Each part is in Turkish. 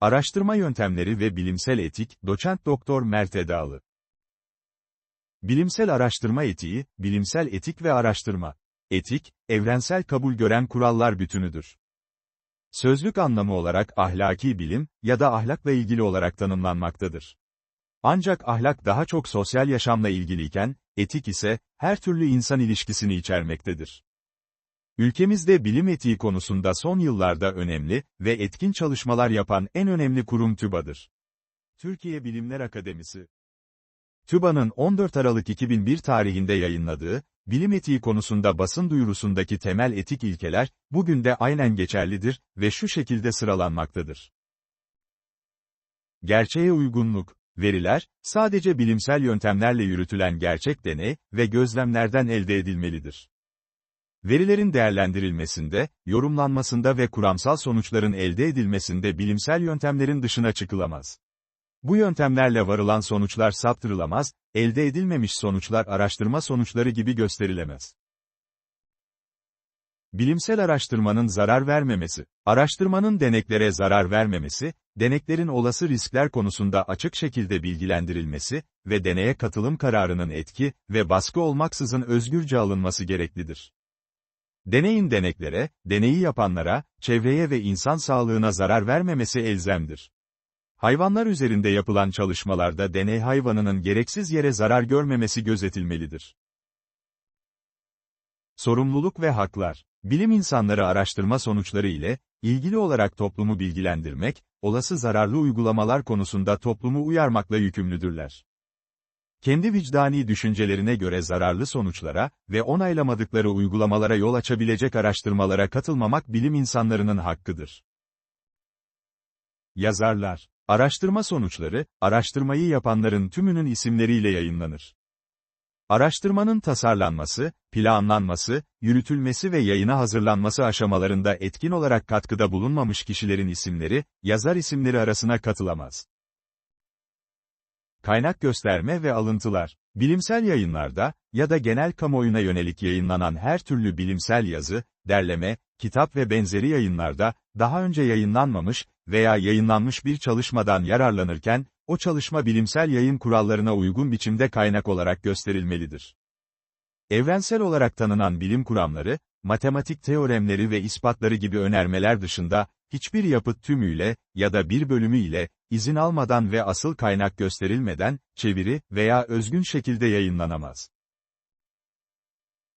Araştırma yöntemleri ve bilimsel etik, doçent doktor Mert Edalı. Bilimsel araştırma etiği, bilimsel etik ve araştırma. Etik, evrensel kabul gören kurallar bütünüdür. Sözlük anlamı olarak ahlaki bilim ya da ahlakla ilgili olarak tanımlanmaktadır. Ancak ahlak daha çok sosyal yaşamla ilgiliyken, etik ise, her türlü insan ilişkisini içermektedir. Ülkemizde bilim etiği konusunda son yıllarda önemli ve etkin çalışmalar yapan en önemli kurum TÜBA'dır. Türkiye Bilimler Akademisi TÜBA'nın 14 Aralık 2001 tarihinde yayınladığı, bilim etiği konusunda basın duyurusundaki temel etik ilkeler, bugün de aynen geçerlidir ve şu şekilde sıralanmaktadır. Gerçeğe uygunluk, veriler, sadece bilimsel yöntemlerle yürütülen gerçek deney ve gözlemlerden elde edilmelidir. Verilerin değerlendirilmesinde, yorumlanmasında ve kuramsal sonuçların elde edilmesinde bilimsel yöntemlerin dışına çıkılamaz. Bu yöntemlerle varılan sonuçlar saptırılamaz, elde edilmemiş sonuçlar araştırma sonuçları gibi gösterilemez. Bilimsel araştırmanın zarar vermemesi, araştırmanın deneklere zarar vermemesi, deneklerin olası riskler konusunda açık şekilde bilgilendirilmesi ve deneye katılım kararının etki ve baskı olmaksızın özgürce alınması gereklidir. Deneyin deneklere, deneyi yapanlara, çevreye ve insan sağlığına zarar vermemesi elzemdir. Hayvanlar üzerinde yapılan çalışmalarda deney hayvanının gereksiz yere zarar görmemesi gözetilmelidir. Sorumluluk ve haklar Bilim insanları araştırma sonuçları ile, ilgili olarak toplumu bilgilendirmek, olası zararlı uygulamalar konusunda toplumu uyarmakla yükümlüdürler. Kendi vicdani düşüncelerine göre zararlı sonuçlara ve onaylamadıkları uygulamalara yol açabilecek araştırmalara katılmamak bilim insanlarının hakkıdır. Yazarlar Araştırma sonuçları, araştırmayı yapanların tümünün isimleriyle yayınlanır. Araştırmanın tasarlanması, planlanması, yürütülmesi ve yayına hazırlanması aşamalarında etkin olarak katkıda bulunmamış kişilerin isimleri, yazar isimleri arasına katılamaz. Kaynak gösterme ve alıntılar. Bilimsel yayınlarda ya da genel kamuoyuna yönelik yayınlanan her türlü bilimsel yazı, derleme, kitap ve benzeri yayınlarda daha önce yayınlanmamış veya yayınlanmış bir çalışmadan yararlanırken o çalışma bilimsel yayın kurallarına uygun biçimde kaynak olarak gösterilmelidir. Evrensel olarak tanınan bilim kuramları, matematik teoremleri ve ispatları gibi önermeler dışında, hiçbir yapıt tümüyle ya da bir bölümü ile, izin almadan ve asıl kaynak gösterilmeden, çeviri veya özgün şekilde yayınlanamaz.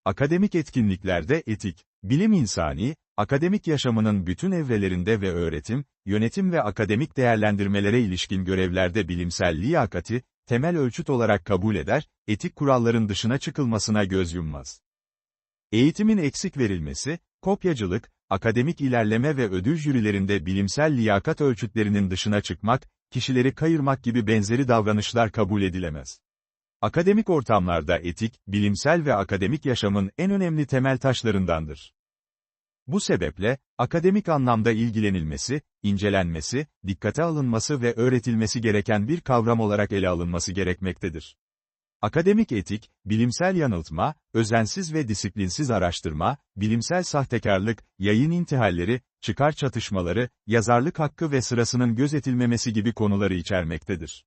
Akademik etkinliklerde etik, bilim insani, akademik yaşamının bütün evrelerinde ve öğretim, yönetim ve akademik değerlendirmelere ilişkin görevlerde bilimsel liyakati, temel ölçüt olarak kabul eder, etik kuralların dışına çıkılmasına göz yummaz. Eğitimin eksik verilmesi, kopyacılık, akademik ilerleme ve ödül jürilerinde bilimsel liyakat ölçütlerinin dışına çıkmak, kişileri kayırmak gibi benzeri davranışlar kabul edilemez. Akademik ortamlarda etik, bilimsel ve akademik yaşamın en önemli temel taşlarındandır. Bu sebeple, akademik anlamda ilgilenilmesi, incelenmesi, dikkate alınması ve öğretilmesi gereken bir kavram olarak ele alınması gerekmektedir. Akademik etik, bilimsel yanıltma, özensiz ve disiplinsiz araştırma, bilimsel sahtekarlık, yayın intihalleri, çıkar çatışmaları, yazarlık hakkı ve sırasının gözetilmemesi gibi konuları içermektedir.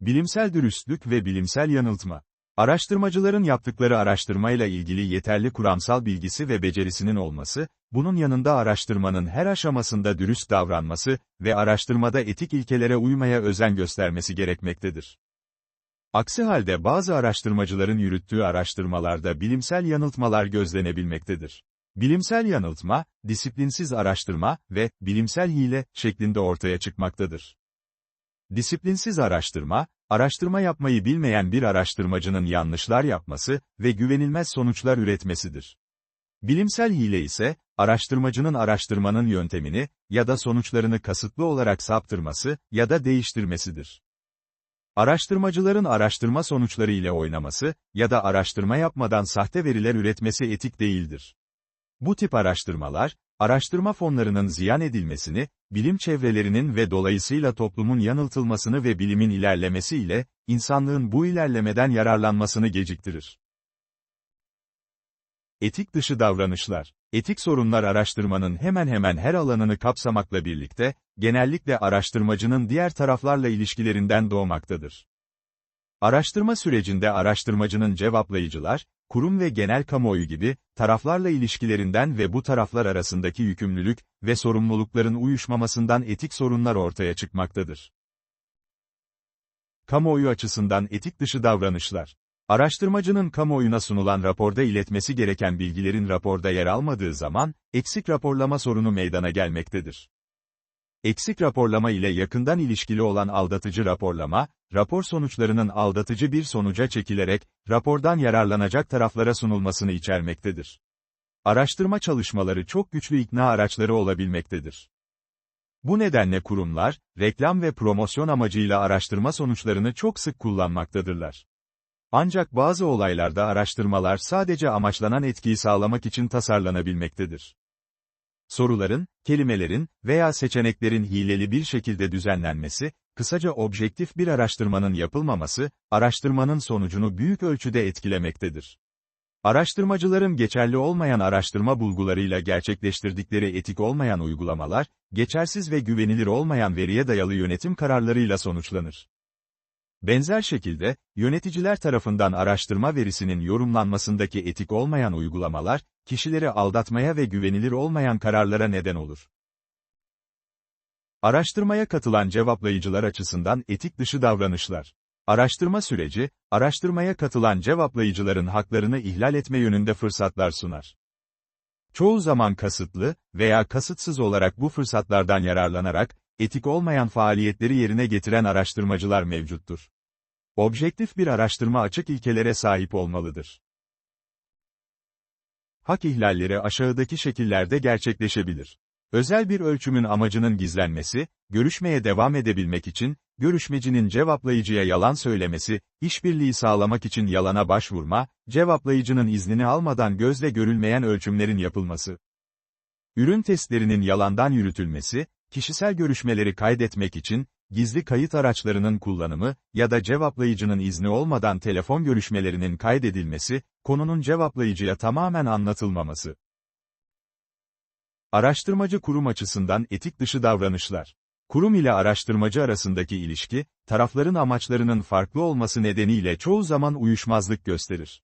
Bilimsel dürüstlük ve bilimsel yanıltma Araştırmacıların yaptıkları araştırmayla ilgili yeterli kuramsal bilgisi ve becerisinin olması, bunun yanında araştırmanın her aşamasında dürüst davranması ve araştırmada etik ilkelere uymaya özen göstermesi gerekmektedir. Aksi halde bazı araştırmacıların yürüttüğü araştırmalarda bilimsel yanıltmalar gözlenebilmektedir. Bilimsel yanıltma, disiplinsiz araştırma ve bilimsel hile şeklinde ortaya çıkmaktadır. Disiplinsiz araştırma, araştırma yapmayı bilmeyen bir araştırmacının yanlışlar yapması ve güvenilmez sonuçlar üretmesidir. Bilimsel hile ise, araştırmacının araştırmanın yöntemini ya da sonuçlarını kasıtlı olarak saptırması ya da değiştirmesidir. Araştırmacıların araştırma sonuçları ile oynaması ya da araştırma yapmadan sahte veriler üretmesi etik değildir. Bu tip araştırmalar, araştırma fonlarının ziyan edilmesini, bilim çevrelerinin ve dolayısıyla toplumun yanıltılmasını ve bilimin ilerlemesi ile, insanlığın bu ilerlemeden yararlanmasını geciktirir. Etik dışı davranışlar. Etik sorunlar araştırmanın hemen hemen her alanını kapsamakla birlikte, genellikle araştırmacının diğer taraflarla ilişkilerinden doğmaktadır. Araştırma sürecinde araştırmacının cevaplayıcılar, kurum ve genel kamuoyu gibi, taraflarla ilişkilerinden ve bu taraflar arasındaki yükümlülük ve sorumlulukların uyuşmamasından etik sorunlar ortaya çıkmaktadır. Kamuoyu açısından etik dışı davranışlar. Araştırmacının kamuoyuna sunulan raporda iletmesi gereken bilgilerin raporda yer almadığı zaman, eksik raporlama sorunu meydana gelmektedir. Eksik raporlama ile yakından ilişkili olan aldatıcı raporlama, rapor sonuçlarının aldatıcı bir sonuca çekilerek, rapordan yararlanacak taraflara sunulmasını içermektedir. Araştırma çalışmaları çok güçlü ikna araçları olabilmektedir. Bu nedenle kurumlar, reklam ve promosyon amacıyla araştırma sonuçlarını çok sık kullanmaktadırlar. Ancak bazı olaylarda araştırmalar sadece amaçlanan etkiyi sağlamak için tasarlanabilmektedir. Soruların, kelimelerin veya seçeneklerin hileli bir şekilde düzenlenmesi, kısaca objektif bir araştırmanın yapılmaması, araştırmanın sonucunu büyük ölçüde etkilemektedir. Araştırmacıların geçerli olmayan araştırma bulgularıyla gerçekleştirdikleri etik olmayan uygulamalar, geçersiz ve güvenilir olmayan veriye dayalı yönetim kararlarıyla sonuçlanır. Benzer şekilde, yöneticiler tarafından araştırma verisinin yorumlanmasındaki etik olmayan uygulamalar, kişileri aldatmaya ve güvenilir olmayan kararlara neden olur. Araştırmaya katılan cevaplayıcılar açısından etik dışı davranışlar. Araştırma süreci, araştırmaya katılan cevaplayıcıların haklarını ihlal etme yönünde fırsatlar sunar. Çoğu zaman kasıtlı veya kasıtsız olarak bu fırsatlardan yararlanarak, etik olmayan faaliyetleri yerine getiren araştırmacılar mevcuttur. Objektif bir araştırma açık ilkelere sahip olmalıdır. Hak ihlalleri aşağıdaki şekillerde gerçekleşebilir. Özel bir ölçümün amacının gizlenmesi, görüşmeye devam edebilmek için, görüşmecinin cevaplayıcıya yalan söylemesi, işbirliği sağlamak için yalana başvurma, cevaplayıcının iznini almadan gözle görülmeyen ölçümlerin yapılması. Ürün testlerinin yalandan yürütülmesi, kişisel görüşmeleri kaydetmek için, gizli kayıt araçlarının kullanımı ya da cevaplayıcının izni olmadan telefon görüşmelerinin kaydedilmesi, konunun cevaplayıcıya tamamen anlatılmaması. Araştırmacı kurum açısından etik dışı davranışlar. Kurum ile araştırmacı arasındaki ilişki, tarafların amaçlarının farklı olması nedeniyle çoğu zaman uyuşmazlık gösterir.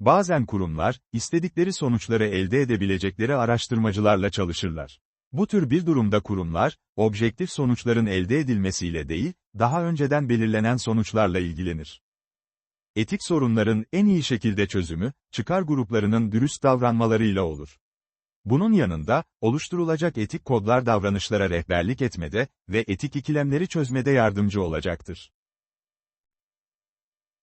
Bazen kurumlar, istedikleri sonuçları elde edebilecekleri araştırmacılarla çalışırlar. Bu tür bir durumda kurumlar, objektif sonuçların elde edilmesiyle değil, daha önceden belirlenen sonuçlarla ilgilenir. Etik sorunların en iyi şekilde çözümü, çıkar gruplarının dürüst davranmalarıyla olur. Bunun yanında, oluşturulacak etik kodlar davranışlara rehberlik etmede ve etik ikilemleri çözmede yardımcı olacaktır.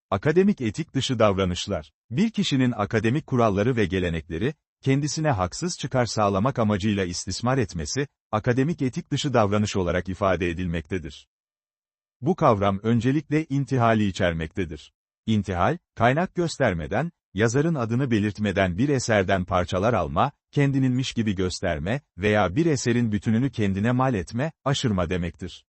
Akademik etik dışı davranışlar, bir kişinin akademik kuralları ve gelenekleri, kendisine haksız çıkar sağlamak amacıyla istismar etmesi, akademik etik dışı davranış olarak ifade edilmektedir. Bu kavram öncelikle intihali içermektedir. İntihal, kaynak göstermeden, yazarın adını belirtmeden bir eserden parçalar alma, kendininmiş gibi gösterme veya bir eserin bütününü kendine mal etme, aşırma demektir.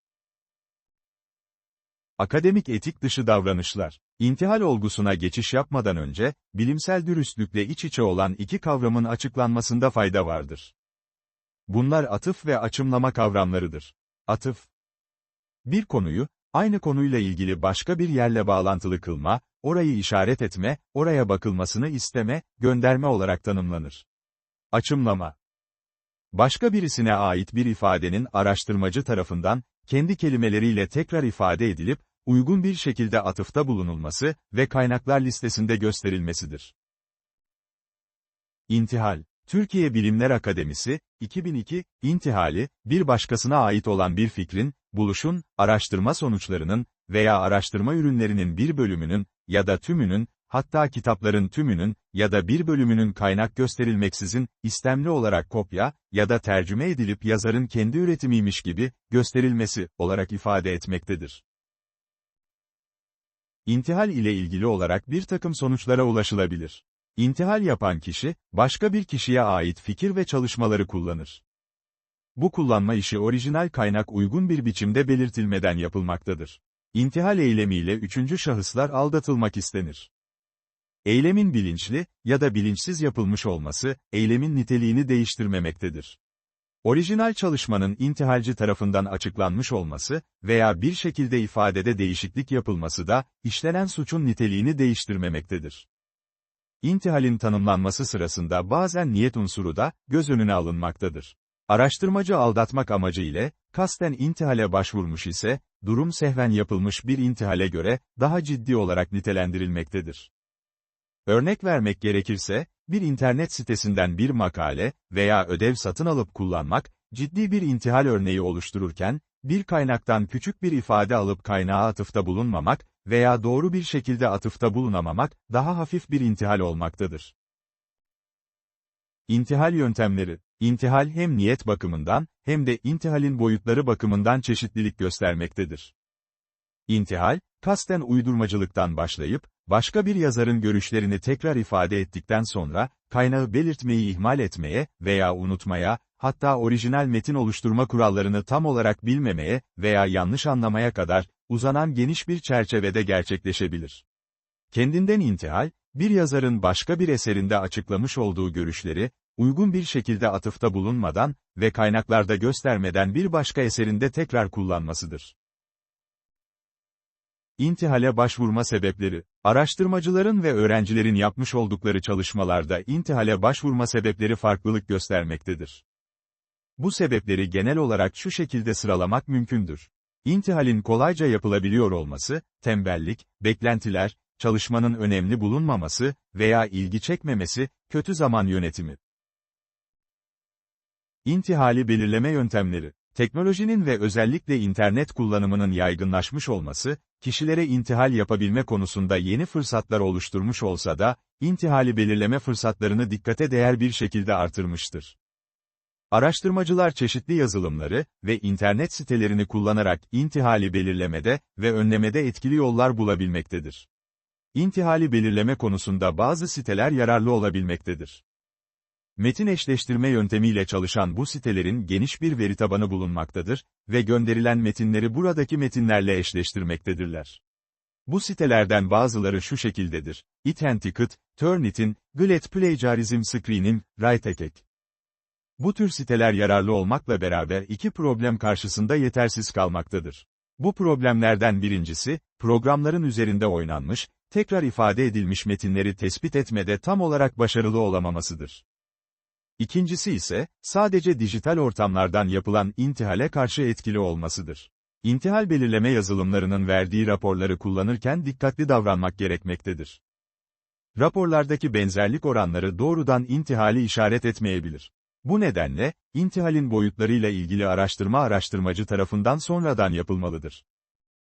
Akademik etik dışı davranışlar. İntihal olgusuna geçiş yapmadan önce, bilimsel dürüstlükle iç içe olan iki kavramın açıklanmasında fayda vardır. Bunlar atıf ve açımlama kavramlarıdır. Atıf. Bir konuyu, aynı konuyla ilgili başka bir yerle bağlantılı kılma, orayı işaret etme, oraya bakılmasını isteme, gönderme olarak tanımlanır. Açımlama. Başka birisine ait bir ifadenin araştırmacı tarafından, kendi kelimeleriyle tekrar ifade edilip, uygun bir şekilde atıfta bulunulması ve kaynaklar listesinde gösterilmesidir. İntihal Türkiye Bilimler Akademisi, 2002, intihali, bir başkasına ait olan bir fikrin, buluşun, araştırma sonuçlarının veya araştırma ürünlerinin bir bölümünün ya da tümünün, hatta kitapların tümünün ya da bir bölümünün kaynak gösterilmeksizin, istemli olarak kopya ya da tercüme edilip yazarın kendi üretimiymiş gibi, gösterilmesi olarak ifade etmektedir. İntihal ile ilgili olarak bir takım sonuçlara ulaşılabilir. İntihal yapan kişi, başka bir kişiye ait fikir ve çalışmaları kullanır. Bu kullanma işi orijinal kaynak uygun bir biçimde belirtilmeden yapılmaktadır. İntihal eylemiyle üçüncü şahıslar aldatılmak istenir. Eylemin bilinçli ya da bilinçsiz yapılmış olması, eylemin niteliğini değiştirmemektedir. Orijinal çalışmanın intihalci tarafından açıklanmış olması veya bir şekilde ifadede değişiklik yapılması da, işlenen suçun niteliğini değiştirmemektedir. İntihalin tanımlanması sırasında bazen niyet unsuru da, göz önüne alınmaktadır. Araştırmacı aldatmak amacı ile, kasten intihale başvurmuş ise, durum sehven yapılmış bir intihale göre, daha ciddi olarak nitelendirilmektedir. Örnek vermek gerekirse, bir internet sitesinden bir makale veya ödev satın alıp kullanmak, ciddi bir intihal örneği oluştururken, bir kaynaktan küçük bir ifade alıp kaynağa atıfta bulunmamak veya doğru bir şekilde atıfta bulunamamak, daha hafif bir intihal olmaktadır. İntihal yöntemleri İntihal hem niyet bakımından, hem de intihalin boyutları bakımından çeşitlilik göstermektedir. İntihal, kasten uydurmacılıktan başlayıp, başka bir yazarın görüşlerini tekrar ifade ettikten sonra, kaynağı belirtmeyi ihmal etmeye veya unutmaya, hatta orijinal metin oluşturma kurallarını tam olarak bilmemeye veya yanlış anlamaya kadar, uzanan geniş bir çerçevede gerçekleşebilir. Kendinden intihal, bir yazarın başka bir eserinde açıklamış olduğu görüşleri, uygun bir şekilde atıfta bulunmadan ve kaynaklarda göstermeden bir başka eserinde tekrar kullanmasıdır. İntihale başvurma sebepleri, araştırmacıların ve öğrencilerin yapmış oldukları çalışmalarda intihale başvurma sebepleri farklılık göstermektedir. Bu sebepleri genel olarak şu şekilde sıralamak mümkündür. İntihalin kolayca yapılabiliyor olması, tembellik, beklentiler, çalışmanın önemli bulunmaması veya ilgi çekmemesi, kötü zaman yönetimi. İntihali belirleme yöntemleri Teknolojinin ve özellikle internet kullanımının yaygınlaşmış olması, kişilere intihal yapabilme konusunda yeni fırsatlar oluşturmuş olsa da, intihali belirleme fırsatlarını dikkate değer bir şekilde artırmıştır. Araştırmacılar çeşitli yazılımları ve internet sitelerini kullanarak intihali belirlemede ve önlemede etkili yollar bulabilmektedir. İntihali belirleme konusunda bazı siteler yararlı olabilmektedir. Metin eşleştirme yöntemiyle çalışan bu sitelerin geniş bir veri tabanı bulunmaktadır ve gönderilen metinleri buradaki metinlerle eşleştirmektedirler. Bu sitelerden bazıları şu şekildedir. Itenticket, Turnitin, Glet Plagiarism Screening, Writekek. Bu tür siteler yararlı olmakla beraber iki problem karşısında yetersiz kalmaktadır. Bu problemlerden birincisi, programların üzerinde oynanmış, tekrar ifade edilmiş metinleri tespit etmede tam olarak başarılı olamamasıdır. İkincisi ise, sadece dijital ortamlardan yapılan intihale karşı etkili olmasıdır. İntihal belirleme yazılımlarının verdiği raporları kullanırken dikkatli davranmak gerekmektedir. Raporlardaki benzerlik oranları doğrudan intihali işaret etmeyebilir. Bu nedenle, intihalin boyutlarıyla ilgili araştırma araştırmacı tarafından sonradan yapılmalıdır.